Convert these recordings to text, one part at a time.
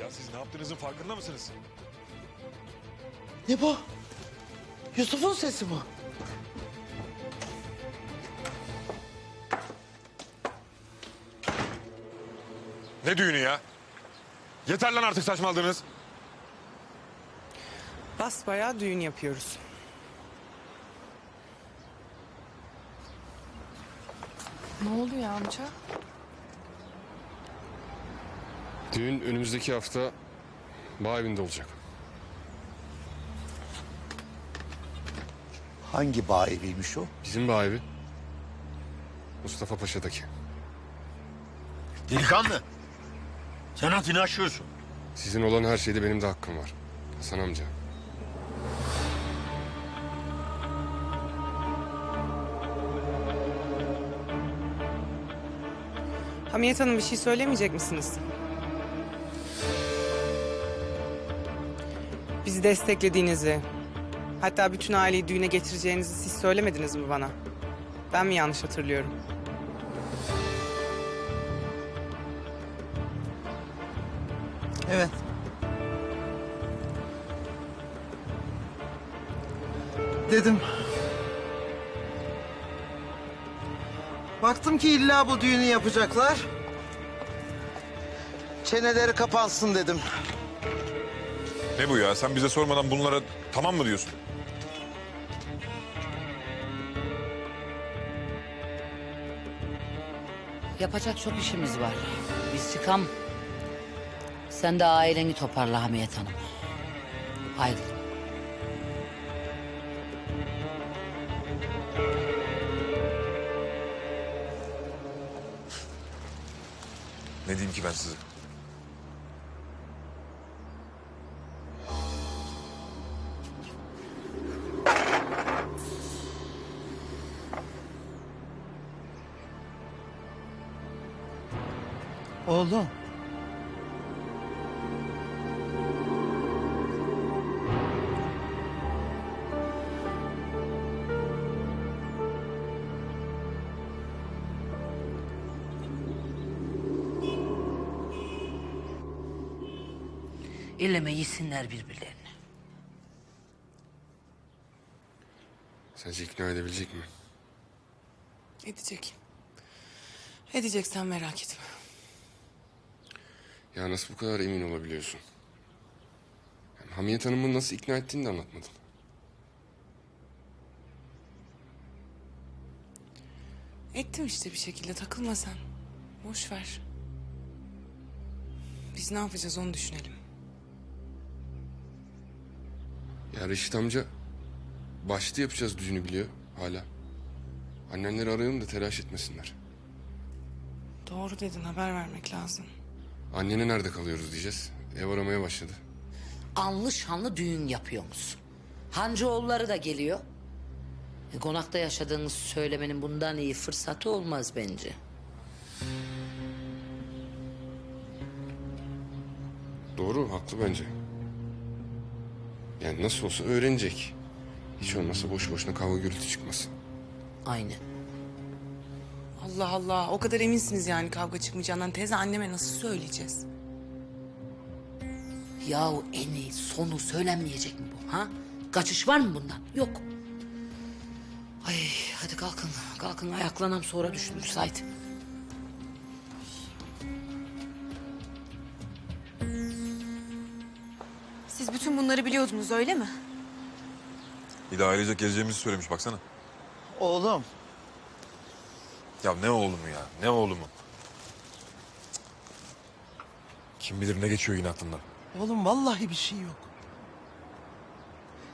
Ya siz ne yaptığınızın farkında mısınız? Ne bu? Yusuf'un sesi bu. Ne düğünü ya? Yeter lan artık saçmaladınız. Basbayağı düğün yapıyoruz. Ne oluyor amca? Düğün önümüzdeki hafta bağ evinde olacak. Hangi bağ eviymiş o? Bizim bağ evi. Mustafa Paşa'daki. Delikanlı. Sen haddini aşıyorsun. Sizin olan her şeyde benim de hakkım var. Hasan amca. Hamiyet Hanım bir şey söylemeyecek misiniz? Bizi desteklediğinizi, hatta bütün aileyi düğüne getireceğinizi siz söylemediniz mi bana? Ben mi yanlış hatırlıyorum? Evet. Dedim. Baktım ki illa bu düğünü yapacaklar. Çeneleri kapansın dedim. Ne bu ya? Sen bize sormadan bunlara tamam mı diyorsun? Yapacak çok işimiz var. Biz çıkam. Sen de aileni toparla Hamiyet Hanım. Haydi. Ne diyeyim ki ben size? Oğlum. İlleme yesinler birbirlerini. Sence ikna edebilecek mi? Edecek. Edeceksen merak etme. Ya nasıl bu kadar emin olabiliyorsun? Hem Hamiyet Hanım'ı nasıl ikna ettiğini de anlatmadın. Ettim işte bir şekilde takılma sen. Boş ver. Biz ne yapacağız onu düşünelim. Ya Reşit amca başta yapacağız düğünü biliyor hala. Annenleri arayalım da telaş etmesinler. Doğru dedin haber vermek lazım. Annene nerede kalıyoruz diyeceğiz. Ev aramaya başladı. Anlı şanlı düğün yapıyorsunuz. Hancıoğulları da geliyor. E, konakta yaşadığınız söylemenin bundan iyi fırsatı olmaz bence. Doğru, haklı bence. Yani nasıl olsa öğrenecek. Hiç olmazsa boş boşuna kavga gürültü çıkmasın. Aynen. Allah Allah o kadar eminsiniz yani kavga çıkmayacağından teyze anneme nasıl söyleyeceğiz? Yahu eni sonu söylenmeyecek mi bu ha? Kaçış var mı bundan? Yok. Ay hadi kalkın kalkın ayaklanam sonra düşünürüz haydi. Siz bütün bunları biliyordunuz öyle mi? Bir de ailecek geleceğimizi söylemiş baksana. Oğlum. Ya ne oğlumu ya? Ne oğlumu? Kim bilir ne geçiyor yine aklından. Oğlum vallahi bir şey yok.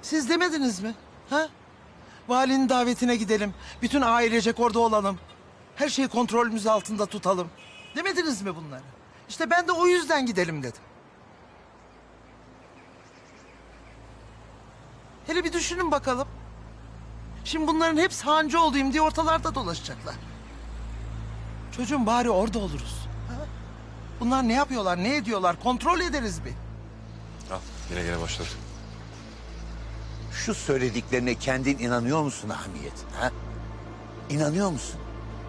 Siz demediniz mi? Ha? Valinin davetine gidelim. Bütün ailecek orada olalım. Her şeyi kontrolümüz altında tutalım. Demediniz mi bunları? İşte ben de o yüzden gidelim dedim. Hele bir düşünün bakalım. Şimdi bunların hepsi hancı olayım diye ortalarda dolaşacaklar. Çocuğum bari orada oluruz. Ha? Bunlar ne yapıyorlar, ne ediyorlar kontrol ederiz bir. Al yine gene başladı. Şu söylediklerine kendin inanıyor musun Hamiyet? Ha? İnanıyor musun?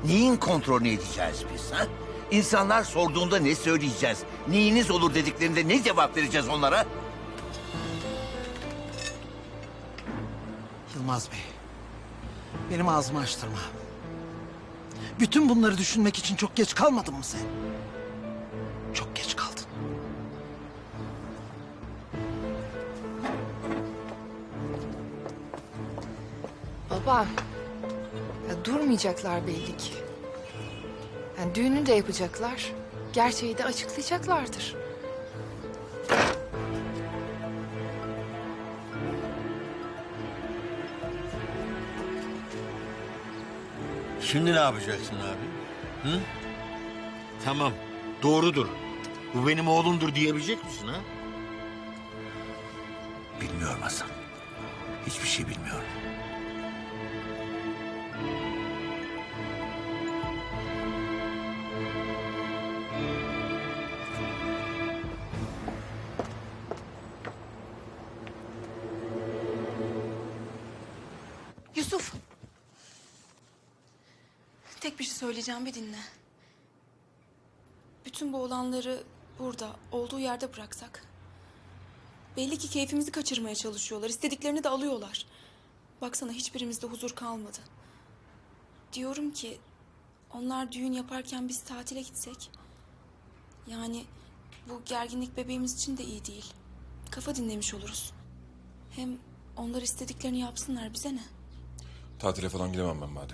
Neyin kontrolünü edeceğiz biz? Ha? İnsanlar sorduğunda ne söyleyeceğiz? Neyiniz olur dediklerinde ne cevap vereceğiz onlara? Yılmaz Bey. Benim ağzımı açtırma. Bütün bunları düşünmek için çok geç kalmadın mı sen? Çok geç kaldın. Baba, ya durmayacaklar belli ki. Yani düğünü de yapacaklar, gerçeği de açıklayacaklardır. Şimdi ne yapacaksın abi? Hı? Tamam, doğrudur. Bu benim oğlumdur diyebilecek misin ha? Bilmiyorum Hasan. Hiçbir şey bilmiyorum. Yusuf. Tek bir şey söyleyeceğim bir dinle. Bütün bu olanları burada, olduğu yerde bıraksak. Belli ki keyfimizi kaçırmaya çalışıyorlar. istediklerini de alıyorlar. Baksana hiçbirimizde huzur kalmadı. Diyorum ki onlar düğün yaparken biz tatile gitsek. Yani bu gerginlik bebeğimiz için de iyi değil. Kafa dinlemiş oluruz. Hem onlar istediklerini yapsınlar bize ne? Tatile falan gidemem ben Bade.